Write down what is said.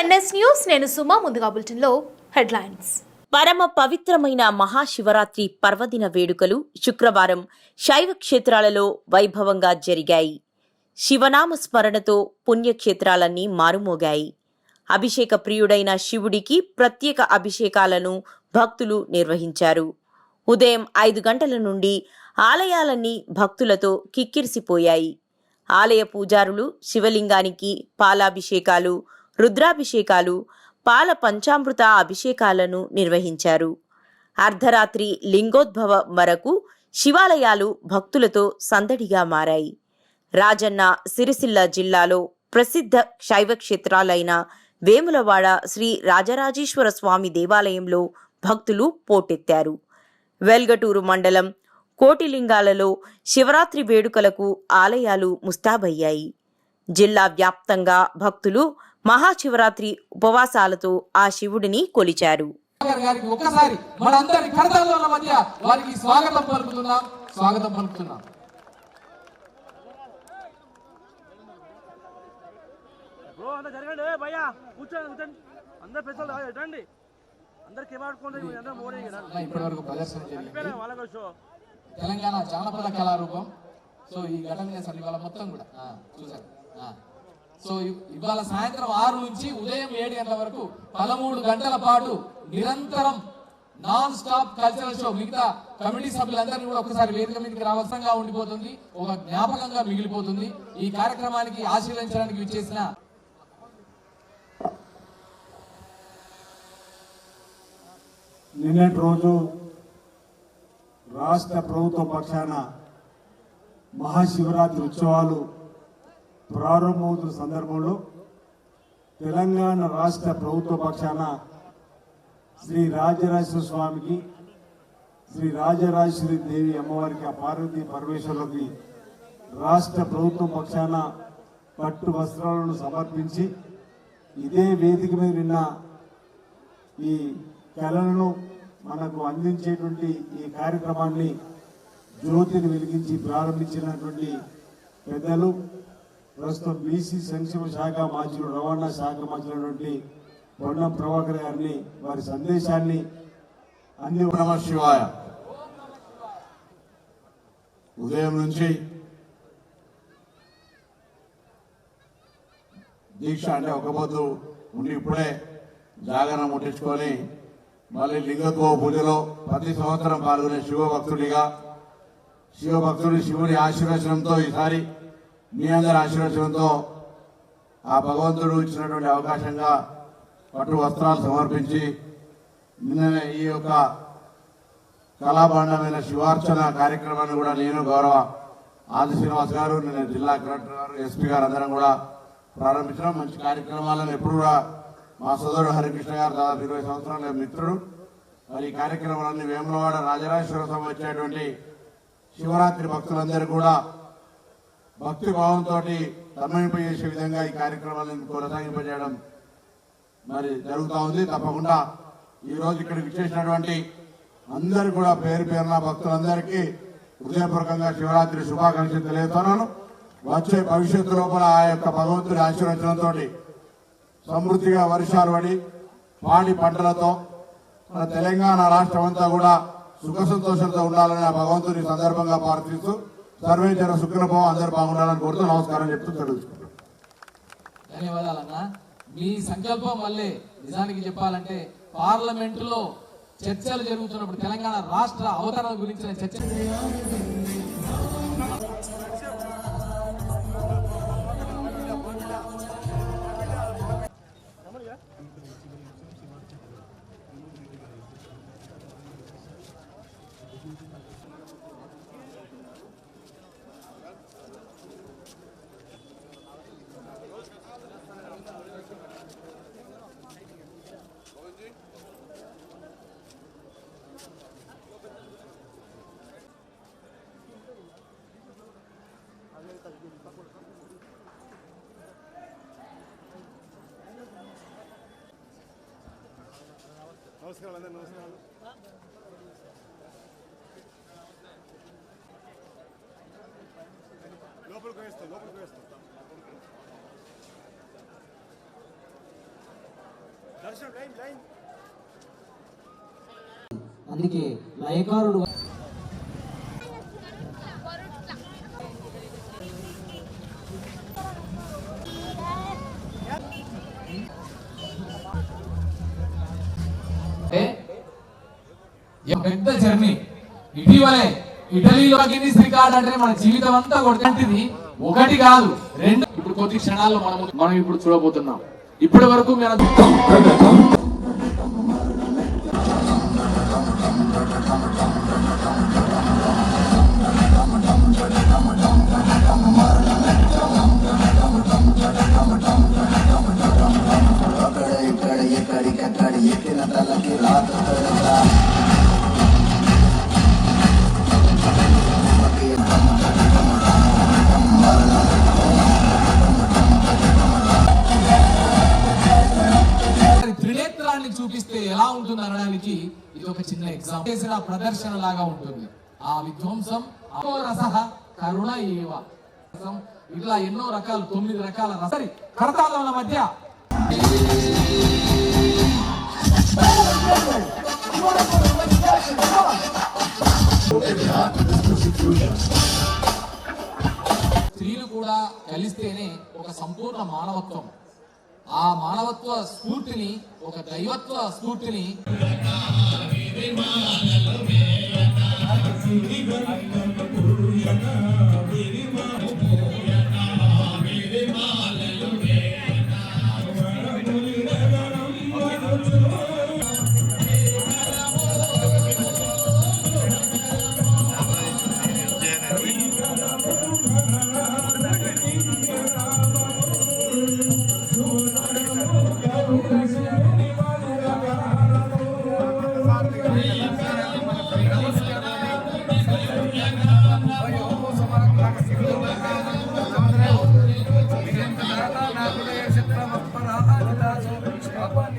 NS news నేను సుమా ముందుగా బులెటిన్లో హెడ్లైన్స్. పరమ పవిత్రమైన మహాశివరాత్రి పర్వదిన వేడుకలు శుక్రవారం శైవ క్షేత్రాలలో వైభవంగా జరిగాయి. శివనామ స్మరణతో పుణ్యక్షేత్రాలన్నీ మారుమోగాయి. అభిషేక ప్రియుడైన శివుడికి ప్రత్యేక అభిషేకాలను భక్తులు నిర్వహించారు. ఉదయం ఐదు గంటల నుండి ఆలయాలన్నీ భక్తులతో కిక్కిరిసిపోయాయి. ఆలయ పూజారులు శివలింగానికి పాలాభిషేకాలు రుద్రాభిషేకాలు పాల పంచామృత అభిషేకాలను నిర్వహించారు. అర్ధరాత్రి లింగోద్భవ వరకు శివాలయాలు భక్తులతో సందడిగా మారాయి. రాజన్న సిరిసిల్ల జిల్లాలో ప్రసిద్ధ శైవ క్షేత్రాలైన వేములవాడ శ్రీ రాజరాజేశ్వర స్వామి దేవాలయంలో భక్తులు పోటెత్తారు. వెల్గటూరు మండలం కోటిలింగాలలో శివరాత్రి వేడుకలకు ఆలయాలు ముస్తాబయ్యాయి. జిల్లా వ్యాప్తంగా భక్తులు మహాశివరాత్రి ఉపవాసాలతో ఆ శివుడిని కొలిచారు. గారి గారికి ఒక్కసారి మనందరి కరతాళాల మధ్య వారికి స్వాగతం పలుకుతున్నాం స్వాగతం పలుకుతున్నాం. బ్రో అంతా జరగండి ఏ భయ్యా కూర్చోండి కూర్చోండి. అందరు పెద్దలు రండి అందరికి ఏమాడుకోండి అందరూ మోడీ ఇప్పటి వరకు ప్రదర్శన జరిగింది. వాళ్ళకి షో? తెలంగాణ జానపద కళారూపం. సో ఈ ఘటన చేశారు ఇవాళ మొత్తం కూడా ఆ. సో ఇవాళ సాయంత్రం ఆరు నుంచి ఉదయం ఏడు గంటల వరకు పదమూడు గంటల పాటు నిరంతరం నాన్ స్టాప్ కల్చరల్ షో మిగతా కమిటీ సభ్యులందరినీ కూడా ఒకసారి వేదిక మీదకి రావాల్సిందిగా ఉండిపోతుంది. ఒక జ్ఞాపకంగా మిగిలిపోతుంది. ఈ కార్యక్రమానికి ఆశీర్వదించడానికి విచ్చేసిన నిన్నటి రోజు రాష్ట్ర ప్రభుత్వ పక్షాన మహాశివరాత్రి ఉత్సవాలు ప్రారంభమవుతున్న సందర్భంలో తెలంగాణ రాష్ట్ర ప్రభుత్వ పక్షాన శ్రీ రాజరాజేశ్వర స్వామికి శ్రీ రాజరాజేశ్వరి దేవి అమ్మవారికి ఆ పార్వతీ పరమేశ్వరులకి రాష్ట్ర ప్రభుత్వం పక్షాన పట్టు వస్త్రాలను సమర్పించి ఇదే వేదిక మీద నిన్న ఈ కళలను మనకు అందించేటువంటి ఈ కార్యక్రమాన్ని జ్యోతిని వెలిగించి ప్రారంభించినటువంటి పెద్దలు ప్రస్తుతం బీసీ సంక్షేమ శాఖ మంత్రులు రవాణా శాఖ మంత్రులైనటువంటి పొన్నం ప్రభాకర్ గారిని వారి సందేశాన్ని అంది నమ శివాయ. ఉదయం నుంచి దీక్ష అంటే ఒక పొద్దు ఉండి ఇప్పుడే జాగరణ ముట్టించుకొని మళ్ళీ లింగత్వ పూజలో ప్రతి సంవత్సరం పాల్గొనే శివభక్తుడిగా శివభక్తుడి శివుని ఆశీర్వచనంతో ఈసారి మీ అందరి ఆశీర్వచనంతో ఆ భగవంతుడు ఇచ్చినటువంటి అవకాశంగా పట్టు వస్త్రాలు సమర్పించి నిన్ననే ఈ యొక్క కళాభాండమైన శివార్చన కార్యక్రమాన్ని కూడా నేను గౌరవ ఆది శ్రీనివాస్ గారు నిన్న జిల్లా కలెక్టర్ గారు ఎస్పీ గారు అందరం కూడా ప్రారంభించడం మంచి కార్యక్రమాలను ఎప్పుడు కూడా మా సోదరుడు హరికృష్ణ గారు దాదాపు ఇరవై సంవత్సరాల మిత్రుడు. మరి ఈ కార్యక్రమాలన్నీ వేములవాడ రాజరాజేశ్వర స్వామి వచ్చేటువంటి శివరాత్రి భక్తులందరూ కూడా భక్తి భావంతో తన్మయింపజేసే విధంగా ఈ కార్యక్రమాలను కొనసాగింపజేయడం మరి జరుగుతూ ఉంది. తప్పకుండా ఈరోజు ఇక్కడ ఇక్కడికి విచ్చేసినటువంటి అందరు కూడా పేరు పేరున భక్తులందరికీ హృదయపూర్వకంగా శివరాత్రి శుభాకాంక్షలు తెలియజేస్తున్నాను. వచ్చే భవిష్యత్తు లోపల ఆ యొక్క భగవంతుడి ఆశీర్వచనంతో సమృద్ధిగా వర్షాలు పడి పాడి పంటలతో మన తెలంగాణ రాష్ట్రం అంతా కూడా సుఖ సంతోషంతో ఉండాలని ఆ భగవంతుని సందర్భంగా ప్రార్థిస్తూ సర్వే జన సుఖనభావం అందరు బాగుండాలని కోరుతూ నమస్కారం చెప్తూ తెలుసుకుంటాం ధన్యవాదాలన్నా. మీ సంకల్పం వల్లే నిజానికి చెప్పాలంటే పార్లమెంటులో చర్చలు జరుగుతున్నప్పుడు తెలంగాణ రాష్ట్ర అవతరణ గురించిన చర్చ నమస్కారాలు అందరూ నమస్కారాలు లోపలికి వేస్తాం లోపలికి వేస్తాం. అందుకే లయకారుడు పెద్ద జర్నీ. ఇటీవలే ఇటలీలో గిన్నిస్ రికార్డ్ అంటే మన జీవితం అంతా కొడుతుంటిది ఒకటి కాదు రెండు. ఇప్పుడు కొద్ది క్షణాల్లో మనం మనం ఇప్పుడు చూడబోతున్నాం. ఇప్పటి వరకు ఇది ఒక చిన్న ఎగ్జామ్ చేసిన ప్రదర్శన లాగా ఉంటుంది. ఆ విధ్వంసం అపో రస కరుణ ఏవ. ఇట్లా ఎన్నో రకాలు తొమ్మిది రకాల రసరి కరతాళముల మధ్య. స్త్రీలు కూడా కలిస్తేనే ఒక సంపూర్ణ మానవత్వం. ఆ మానవత్వ స్ఫూర్తిని ఒక దైవత్వ స్ఫూర్తిని సిరిగొండ పూయన విరిమా కాపోరా